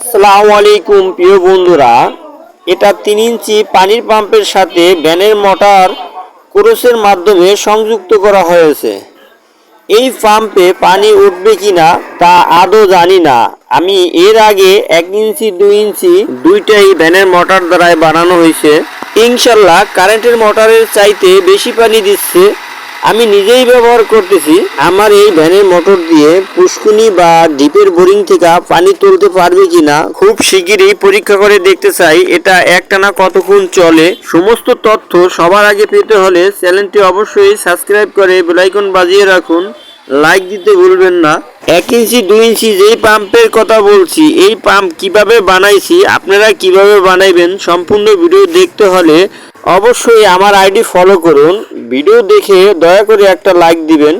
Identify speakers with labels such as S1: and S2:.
S1: আসসালামু আলাইকুম, প্রিয় বন্ধুরা। এটা তিন ইঞ্চি পানির পাম্পের সাথে ভ্যানের মোটর ক্রসের মাধ্যমে সংযুক্ত করা হয়েছে। এই পাম্পে পানি উঠবে কিনা তা আদৌ জানি না। আমি এর আগে এক ইঞ্চি, দুই ইঞ্চি দুইটাই ভ্যানের মোটর দ্বারাই বানানো হয়েছে। ইনশাল্লাহ কারেন্টের মোটরের চাইতে বেশি পানি দিচ্ছে আমি নিজেই ব্যবহার করতেছি। আমার এই ভ্যানের মোটর দিয়ে পুষ্কুনি বা ডিপের বোরিং থেকে পানি তুলতে পারবে কিনা খুব শিগগিরই পরীক্ষা করে দেখতে চাই। এটা একটানা কতক্ষণ চলে? সমস্ত তথ্য সবার আগে পেতে হলে চ্যানেলটি অবশ্যই সাবস্ক্রাইব করে বেলাইকন বাজিয়ে রাখুন। লাইক দিতে ভুলবেন না। এক ইঞ্চি, দুই ইঞ্চি যেই পাম্পের কথা বলছি, এই পাম্প কীভাবে বানাইছি, আপনারা কীভাবে বানাইবেন, সম্পূর্ণ ভিডিও দেখতে হলে অবশ্যই আমার আইডি ফলো করুন। ভিডিও দেখে দয়া করে একটা লাইক দিবেন।